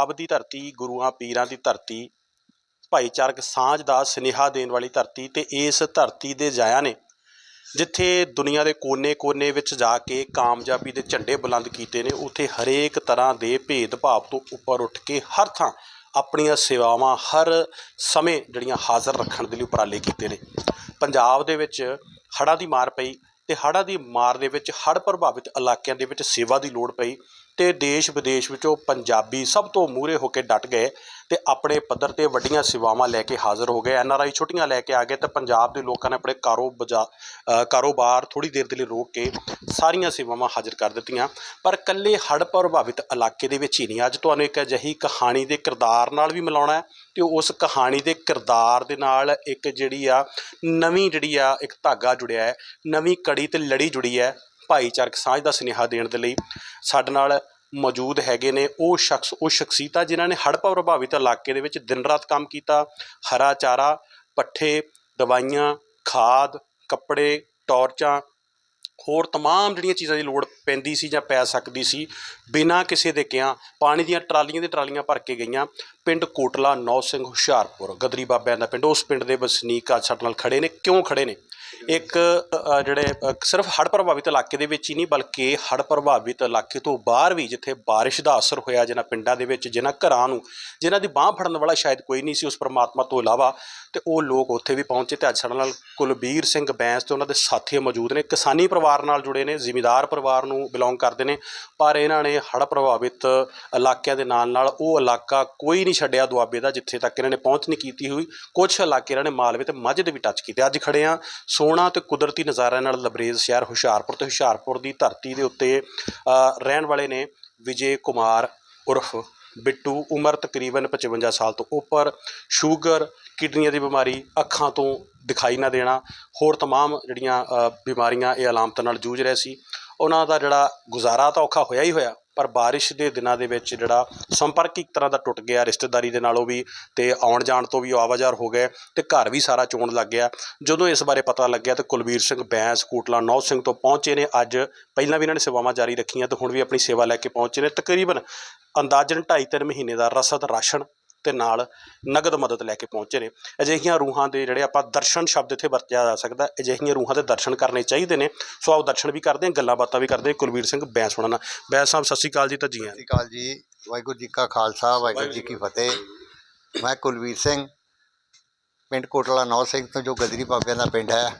ਪੰਜਾਬ ਦੀ ਧਰਤੀ, ਗੁਰੂਆਂ, ਪੀਰਾਂ ਦੀ ਧਰਤੀ, ਭਾਈਚਾਰਕ ਸਾਂਝ ਦਾ ਸੁਨੇਹਾ ਦੇਣ ਵਾਲੀ ਧਰਤੀ ਤੇ ਇਸ ਧਰਤੀ ਦੇ ਜਾਇਆ ਨੇ, ਜਿੱਥੇ ਦੁਨੀਆ ਦੇ ਕੋਨੇ-ਕੋਨੇ ਵਿੱਚ ਜਾ ਕੇ ਕਾਮਯਾਬੀ ਦੇ ਝੰਡੇ ਬੁਲੰਦ ਕੀਤੇ ਨੇ, ਉੱਥੇ ਹਰੇਕ ਤਰ੍ਹਾਂ ਦੇ ਭੇਦਭਾਵ ਤੋਂ ਉੱਪਰ ਉੱਠ ਕੇ ਹਰ ਥਾਂ ਆਪਣੀਆਂ ਸੇਵਾਵਾਂ, ਹਰ ਸਮੇਂ ਜਿਹੜੀਆਂ ਹਾਜ਼ਰ ਰੱਖਣ ਦੇ ਲਈ ਉਪਰਾਲੇ ਕੀਤੇ ਨੇ। ਪੰਜਾਬ ਦੇ ਵਿੱਚ ਹੜ੍ਹਾਂ ਦੀ ਮਾਰ ਪਈ ਤੇ ਹੜ੍ਹਾਂ ਦੀ ਮਾਰ ਦੇ ਵਿੱਚ ਹੜ੍ਹ ਪ੍ਰਭਾਵਿਤ ਇਲਾਕਿਆਂ ਦੇ ਵਿੱਚ ਸੇਵਾ ਦੀ ਲੋੜ ਪਈ ਅਤੇ ਦੇਸ਼ ਵਿਦੇਸ਼ ਵਿੱਚੋਂ ਪੰਜਾਬੀ ਸਭ ਤੋਂ ਮੂਹਰੇ ਹੋ ਕੇ ਡਟ ਗਏ ਅਤੇ ਆਪਣੇ ਪੱਧਰ ਤੇ ਵੱਡੀਆਂ ਸੇਵਾਵਾਂ ਲੈ ਕੇ ਹਾਜ਼ਰ ਹੋ ਗਏ। ਐਨ ਆਰ ਆਈ ਛੁੱਟੀਆਂ ਲੈ ਕੇ ਆ ਗਏ ਤੇ ਪੰਜਾਬ ਦੇ ਲੋਕਾਂ ਨੇ ਆਪਣੇ ਕਾਰੋਬਾਰ ਕਾਰੋਬਾਰ ਥੋੜ੍ਹੀ ਦੇਰ ਦੇ ਲਈ ਰੋਕ ਕੇ ਸਾਰੀਆਂ ਸੇਵਾਵਾਂ ਹਾਜ਼ਰ ਕਰ ਦਿੱਤੀਆਂ। ਪਰ ਇਕੱਲੇ ਹੜ੍ਹ ਪ੍ਰਭਾਵਿਤ ਇਲਾਕੇ ਦੇ ਵਿੱਚ ਹੀ ਨਹੀਂ। ਅੱਜ ਤੁਹਾਨੂੰ ਇੱਕ ਅਜਿਹੀ ਕਹਾਣੀ ਦੇ ਕਿਰਦਾਰ ਨਾਲ ਵੀ ਮਿਲਾਉਣਾ ਅਤੇ ਉਸ ਕਹਾਣੀ ਦੇ ਕਿਰਦਾਰ ਦੇ ਨਾਲ ਇੱਕ ਜਿਹੜੀ ਆ, ਨਵੀਂ ਜਿਹੜੀ ਆ, ਇੱਕ ਧਾਗਾ ਜੁੜਿਆ ਹੈ। ਨਵੀਂ ਕੜੀ ਅਤੇ ਲੜੀ ਜੁੜੀ ਹੈ। ਭਾਈਚਾਰਕ ਸਾਂਝ ਦਾ ਸੁਨੇਹਾ ਦੇਣ ਦੇ ਲਈ ਸਾਡੇ ਨਾਲ ਮੌਜੂਦ ਹੈਗੇ ਨੇ ਉਹ ਸ਼ਖਸ, ਉਹ ਸ਼ਖਸੀਅਤਾਂ ਜਿਨ੍ਹਾਂ ਨੇ ਹੜ੍ਹ ਪ੍ਰਭਾਵਿਤ ਇਲਾਕੇ ਦੇ ਵਿੱਚ ਦਿਨ ਰਾਤ ਕੰਮ ਕੀਤਾ। ਹਰਾ ਚਾਰਾ, ਪੱਠੇ, ਦਵਾਈਆਂ, ਖਾਦ, ਕੱਪੜੇ, ਟਾਰਚਾਂ, ਹੋਰ ਤਮਾਮ ਜਿਹੜੀਆਂ ਚੀਜ਼ਾਂ ਦੀ ਲੋੜ ਪੈਂਦੀ ਸੀ ਜਾਂ ਪੈ ਸਕਦੀ ਸੀ, ਬਿਨਾਂ ਕਿਸੇ ਦੇ ਕਿਹਾ, ਪਾਣੀ ਦੀਆਂ ਟਰਾਲੀਆਂ ਦੇ ਟਰਾਲੀਆਂ ਭਰ ਕੇ ਗਈਆਂ। ਪਿੰਡ ਕੋਟਲਾ, ਨੌ ਸਿੰਘ ਹੁਸ਼ਿਆਰਪੁਰ, ਗਦਰੀ ਬਾਬਿਆਂ ਦਾ ਪਿੰਡ, ਉਸ ਪਿੰਡ ਦੇ ਵਸਨੀਕ ਅੱਜ ਸਾਡੇ ਨਾਲ ਖੜੇ ਨੇ। ਕਿਉਂ ਖੜੇ ਨੇ? ਇੱਕ ਅ, ਜਿਹੜੇ ਅ, ਸਿਰਫ ਹੜ੍ਹ ਪ੍ਰਭਾਵਿਤ ਇਲਾਕੇ ਦੇ ਵਿੱਚ ਹੀ ਨਹੀਂ ਬਲਕਿ ਹੜ੍ਹ ਪ੍ਰਭਾਵਿਤ ਇਲਾਕੇ ਤੋਂ ਬਾਹਰ ਵੀ ਜਿੱਥੇ ਬਾਰਿਸ਼ ਦਾ ਅਸਰ ਹੋਇਆ ਜਿਨ੍ਹਾਂ ਪਿੰਡਾਂ ਦੇ ਵਿੱਚ ਜਿਨ੍ਹਾਂ ਘਰਾਂ ਨੂੰ ਜਿਨ੍ਹਾਂ ਦੀ ਬਾਹ ਫੜਨ ਵਾਲਾ ਸ਼ਾਇਦ ਕੋਈ ਨਹੀਂ ਸੀ ਉਸ ਪਰਮਾਤਮਾ ਤੋਂ ਇਲਾਵਾ ਤੇ ਉਹ ਲੋਕ ਉੱਥੇ ਵੀ ਪਹੁੰਚੇ ਤੇ ਅੱਜ ਸਾਡੇ ਨਾਲ ਕੁਲਬੀਰ ਸਿੰਘ ਬੈਂਸ ਤੇ ਉਹਨਾਂ ਦੇ ਸਾਥੀ ਮੌਜੂਦ ਨੇ ਕਿਸਾਨੀ ਪਰਿਵਾਰ ਨਾਲ ਜੁੜੇ ਨੇ ਜ਼ਿਮੀਂਦਾਰ ਪਰਿਵਾਰ ਨੂੰ ਬਿਲੋਂਗ ਕਰਦੇ ਨੇ ਪਰ ਇਹਨਾਂ ਨੇ ਹੜ੍ਹ ਪ੍ਰਭਾਵਿਤ ਇਲਾਕਿਆਂ ਦੇ ਨਾਲ ਨਾਲ ਉਹ ਇਲਾਕਾ ਕੋਈ ਨਹੀਂ ਛੱਡਿਆ ਦੁਆਬੇ ਦਾ ਜਿੱਥੇ ਤੱਕ ਇਹਨਾਂ ਨੇ ਪਹੁੰਚ ਨਹੀਂ ਕੀਤੀ ਹੋਈ ਕੁਝ ਇਲਾਕੇ ਇਹਨਾਂ ਨੇ ਮਾਲਵੇ ਤੇ ਮਾਝੇ ਦੇ ਵੀ ਟੱਚ ਕੀਤੇ। ਅੱਜ ਖੜੇ ਆ ਸੋਹਣਾ ਤੇ ਕੁਦਰਤੀ ਨਜ਼ਾਰਿਆਂ ਨਾਲ ਲਬਰੇਜ਼ ਸ਼ਹਿਰ ਹੁਸ਼ਿਆਰਪੁਰ ਤੇ ਹੁਸ਼ਿਆਰਪੁਰ ਦੀ ਧਰਤੀ ਦੇ ਉੱਤੇ ਅ, ਰਹਿਣ ਵਾਲੇ ਨੇ ਵਿਜੇ ਕੁਮਾਰ ਉਰਫ ਬਿੱਟੂ ਉਮਰ ਤਕਰੀਬਨ 55 ਸਾਲ ਤੋਂ ਉੱਪਰ ਸ਼ੂਗਰ ਕਿਡਨੀਆਂ ਦੀ ਬਿਮਾਰੀ ਅੱਖਾਂ ਤੋਂ ਦਿਖਾਈ ਨਾ ਦੇਣਾ ਹੋਰ तमाम ਜਿਹੜੀਆਂ ਅ, ਬਿਮਾਰੀਆਂ ਇਹ ਅਲਾਮਤਾਂ ਨਾਲ ਜੂਝ ਰਹੇ ਸੀ ਉਹਨਾਂ ਦਾ ਜਿਹੜਾ ਗੁਜ਼ਾਰਾ ਤਾਂ ਔਖਾ ਹੋਇਆ ਹੀ ਹੋਇਆ ਪਰ ਬਾਰਿਸ਼ ਦੇ ਦਿਨਾਂ ਦੇ ਵਿੱਚ ਜਿਹੜਾ ਸੰਪਰਕ ਇੱਕ ਤਰ੍ਹਾਂ ਦਾ ਟੁੱਟ ਗਿਆ, ਰਿਸ਼ਤੇਦਾਰੀ ਦੇ ਨਾਲੋਂ ਵੀ ਤੇ ਆਉਣ ਜਾਣ ਤੋਂ ਵੀ ਆਵਾਜ਼ਾਰ ਹੋ ਗਏ ਤੇ ਘਰ ਵੀ ਸਾਰਾ ਚੋਣ ਲੱਗ ਗਿਆ। ਜਦੋਂ ਇਸ ਬਾਰੇ ਪਤਾ ਲੱਗਿਆ ਤਾਂ ਕੁਲਵੀਰ ਸਿੰਘ ਬੈਂਸ, ਕੋਟਲਾ ਨੌ ਸਿੰਘ ਤੋਂ ਪਹੁੰਚੇ ਨੇ। ਅੱਜ ਪਹਿਲਾਂ ਵੀ ਇਹਨਾਂ ਨੇ ਸੇਵਾਵਾਂ ਜਾਰੀ ਰੱਖੀਆਂ ਤੇ ਹੁਣ ਵੀ ਆਪਣੀ ਸੇਵਾ ਲੈ ਕੇ ਪਹੁੰਚੇ ਨੇ। ਤਕਰੀਬਨ ਅੰਦਾਜ਼ਨ 2.5-3 ਮਹੀਨੇ ਦਾ ਰਸਦ ਰਾਸ਼ਨ ਤੇ ਨਾਲ ਨਗਦ ਮਦਦ ਲੈ ਕੇ ਪਹੁੰਚੇ ਨੇ। ਅਜਿਹੀਆਂ ਰੂਹਾਂ ਦੇ ਜਿਹੜੇ ਆਪਾਂ ਦਰਸ਼ਨ ਸ਼ਬਦ ਇੱਥੇ ਵਰਤਿਆ ਜਾ ਸਕਦਾ ਅਜਿਹੀਆਂ ਰੂਹਾਂ ਦੇ ਦਰਸ਼ਨ ਕਰਨੇ ਚਾਹੀਦੇ ਨੇ। ਸੋ ਆਓ ਦਰਸ਼ਨ ਵੀ ਕਰਦੇ ਹਾਂ ਗੱਲਾਂ ਬਾਤਾਂ ਵੀ ਕਰਦੇ ਹਾਂ। ਕੁਲਵੀਰ ਸਿੰਘ ਬੈਂਸ ਹੋਣਾ ਨਾਲ। ਬੈਂਸ ਸਾਹਿਬ ਸਤਿ ਸ਼੍ਰੀ ਅਕਾਲ ਜੀ ਤਾਂ ਜੀ ਆਇਆਂ ਸਤਿ ਸ਼੍ਰੀ ਅਕਾਲ ਜੀ। ਵਾਹਿਗੁਰੂ ਜੀ ਕਾ ਖਾਲਸਾ ਵਾਹਿਗੁਰੂ ਜੀ ਕੀ ਫਤਿਹ। ਮੈਂ ਕੁਲਵੀਰ ਸਿੰਘ ਪਿੰਡ ਕੋਟਲਾ ਨੌ ਸਿੰਘ ਤੋਂ ਜੋ ਗਦਰੀ ਬਾਬਿਆਂ ਦਾ ਪਿੰਡ ਹੈ।